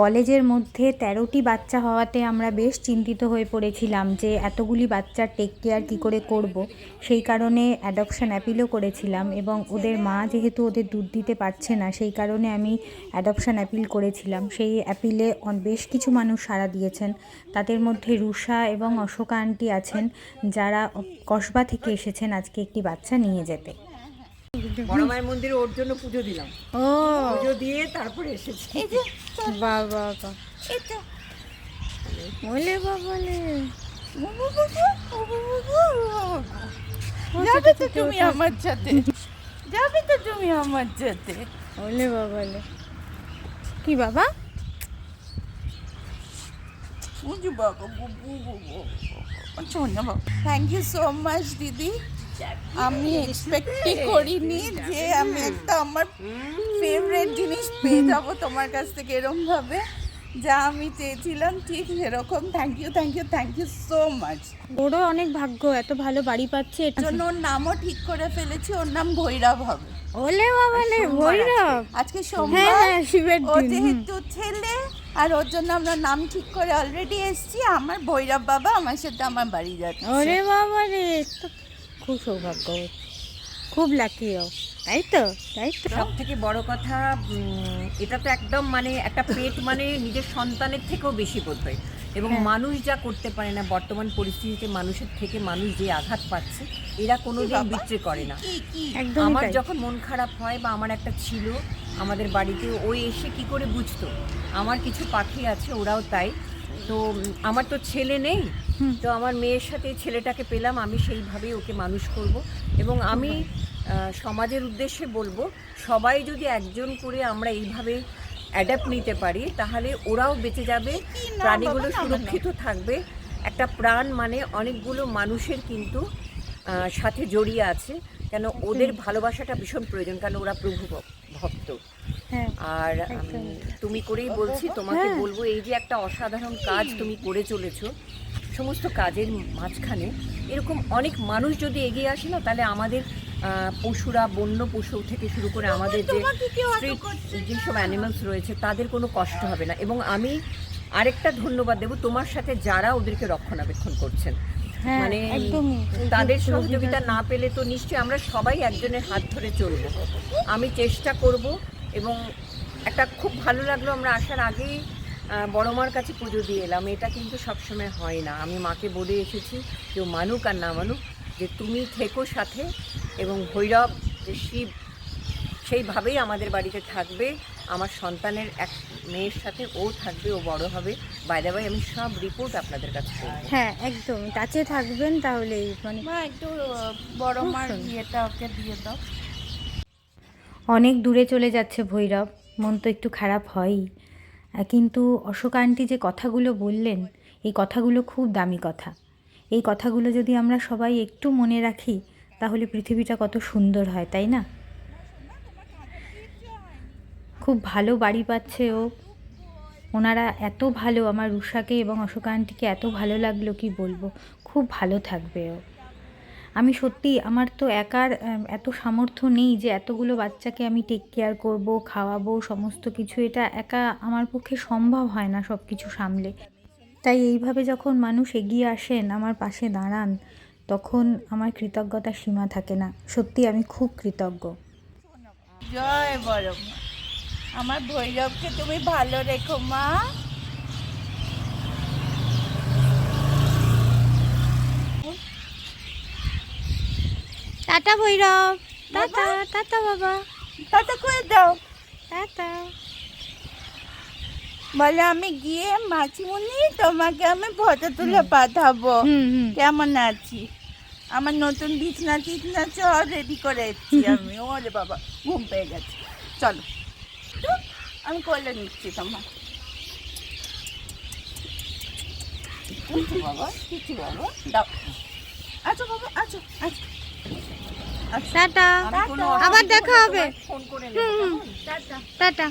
কলেজের মধ্যে তেরোটি বাচ্চা হওয়াতে আমরা বেশ চিন্তিত হয়ে পড়েছিলাম যে এতগুলি বাচ্চার টেক কেয়ার কী করে করব। সেই কারণে অ্যাডপশন অ্যাপিলও করেছিলাম এবং ওদের মা যেহেতু ওদের দুধ দিতে পারছে না, সেই কারণে আমি অ্যাডপশন অ্যাপিল করেছিলাম। সেই অ্যাপিলে বেশ কিছু মানুষ সাড়া দিয়েছেন। তাদের মধ্যে রুষা এবং অশোকা আন্টি আছেন যারা কসবা থেকে এসেছেন আজকে একটি বাচ্চা নিয়ে যেতে। বড় মায়ের মন্দিরে ওর জন্য পুজো দিলাম। ও। পুজো দিয়ে তারপরে এসেছি। বাবা। বলে বাবলে। যাবে তো তুমি আমার সাথে। যাবে তো তুমি আমার সাথে। বলে বাবলে। কি বাবা? থ্যাংক ইউ সো মাচ দিদি। আমি এক্সপেক্টই করিনি যে আমি একটা আমার ফেভারিট জিনিস পেয়ে যাব তোমার কাছ থেকে এরকম ভাবে যা আমি চেয়েছিলাম ঠিক সেরকম। Thank you thank you thank you so much ওরও অনেক ভাগ্য এত ভালো বাড়ি পাচ্ছে এর জন্য। ওর নামও ঠিক করে ফেলেছি ওর নাম ভৈরব হবে। ওলে বাবালে ভৈরব। আজকে হ্যাঁ সোমবার। হ্যাঁ শিবের ও। যেহেতু ছেলে আর ওর জন্য আমরা নাম ঠিক করে অলরেডি এসেছি আমার ভৈরব বাবা আমার সাথে আমার বাড়ি যাচ্ছে। ওরে বাবা রে খুব সৌভাগ্য। খুব লাকি তাই তো? তাই তো? সব থেকে বড় কথা এটা তো একদম মানে একটা পেট মানে নিজের সন্তানের থেকেও বেশি বোধ হয় এবং হ্যাঁ। মানুষ যা করতে পারে না বর্তমান পরিস্থিতিতে মানুষের থেকে মানুষ যে আঘাত পাচ্ছে এরা কোনোদিন বিক্রি করে না। আমার যখন মন খারাপ হয় বা আমার একটা ছিল আমাদের বাড়িতে ওই এসে কি করে বুঝতো? আমার কিছু পাখি আছে ওরাও তাই। তো আমার তো ছেলে নেই। তো আমার মেয়ের সাথে ছেলেটাকে পেলাম আমি সেইভাবেই ওকে মানুষ করব এবং আমি সমাজের উদ্দেশ্যে বলব সবাই যদি একজন করে আমরা এইভাবে অ্যাডাপ্ট নিতে পারি তাহলে ওরাও বেঁচে যাবে প্রাণীগুলো। সুরক্ষিত থাকবে। একটা প্রাণ মানে অনেকগুলো মানুষের কিন্তু সাথে জড়িয়ে আছে। কেন ওদের ভালোবাসাটা ভীষণ প্রয়োজন কারণ ওরা প্রভু ভক্ত। হ্যাঁ আর তুমি করেই বলছি তোমাকে হ্যাঁ। বলব এই যে একটা অসাধারণ কাজ তুমি করে চলেছো সমস্ত কাজের মাঝখানে এরকম অনেক মানুষ যদি এগিয়ে আসে না তাহলে আমাদের পশুরা বন্য পশু থেকে শুরু করে আমাদের যে যেসব অ্যানিমালস রয়েছে তাদের কোনো কষ্ট হবে না। এবং আমি আরেকটা ধন্যবাদ দেবো তোমার সাথে যারা ওদেরকে রক্ষণাবেক্ষণ করছেন। হ্যাঁ মানে তাদের সহযোগিতা না পেলে তো নিশ্চয়ই আমরা সবাই একজনের হাত ধরে চলবো। আমি চেষ্টা করব এবং একটা খুব ভালো লাগল আমরা আসার আগেই বড় মার কাছে পুজো দিয়ে এলাম। এটা কিন্তু সবসময় হয় না। আমি মাকে বলে এসেছি কেউ মানুক আর না মানুক যে তুমি থেকো সাথে এবং ভৈরব যে শিব সেইভাবেই আমাদের বাড়িতে থাকবে। আমার সন্তানের এক মেয়ের সাথে ও থাকবে ও বড় হবে। বাইরে বাই আমি সব রিপোর্ট আপনাদের কাছে করব। হ্যাঁ একদম। টাচে থাকবেন তাহলে মানে একটু বড় মার। বিয়েটা ওকে দিয়ে দাও। অনেক দূরে চলে যাচ্ছে ভৈরব। মন তো একটু খারাপ হয়ই। কিন্তু অশোক আন্টি যে কথাগুলো বললেন, এই কথাগুলো খুব দামি কথা। এই কথাগুলো যদি আমরা সবাই একটু মনে রাখি, তাহলে পৃথিবীটা কত সুন্দর হয়, তাই না? খুব ভালো বাড়ি পাচ্ছে ও। ওনারা এত ভালো, আমার রুষাকে এবং অশোক আন্টিকে এত ভালো লাগল, কি বলব? খুব ভালো থাকবে ও। আমি সত্যি আমার তো একার এত সামর্থ্য নেই যে এতগুলো বাচ্চাকে আমি টেক কেয়ার করব, খাওয়াবো, সমস্ত কিছু। এটা একা আমার পক্ষে সম্ভব হয় না সব কিছু সামলে। তাই এইভাবে যখন মানুষ এগিয়ে আসেন, আমার পাশে দাঁড়ান, তখন আমার কৃতজ্ঞতার সীমা থাকে না। সত্যি আমি খুব কৃতজ্ঞ। জয় বড় আমার ভৈরবকে তুমি ভালো রেখো মা। টাটা ভৈরব। টাটা টাটা বাবা। টাটা করে দাও। টাটা। বলে আমি গিয়ে মাছিমুনি তোমাকে আমি ফটো তুলে পাঠাবো। কেমন আছি? আমার নতুন বিছনা টিছনা সব রেডি করে এসেছি আমি। ওরে বাবা ঘুম পেয়ে গেছে। চলো। আমি করলে নিচ্ছি তোমার বাবা কিছু বাবা দাও। আচ্ছা বাবা আচ্ছা আচ্ছা টাটা। আবার দেখা হবে। টাটা। টাটা।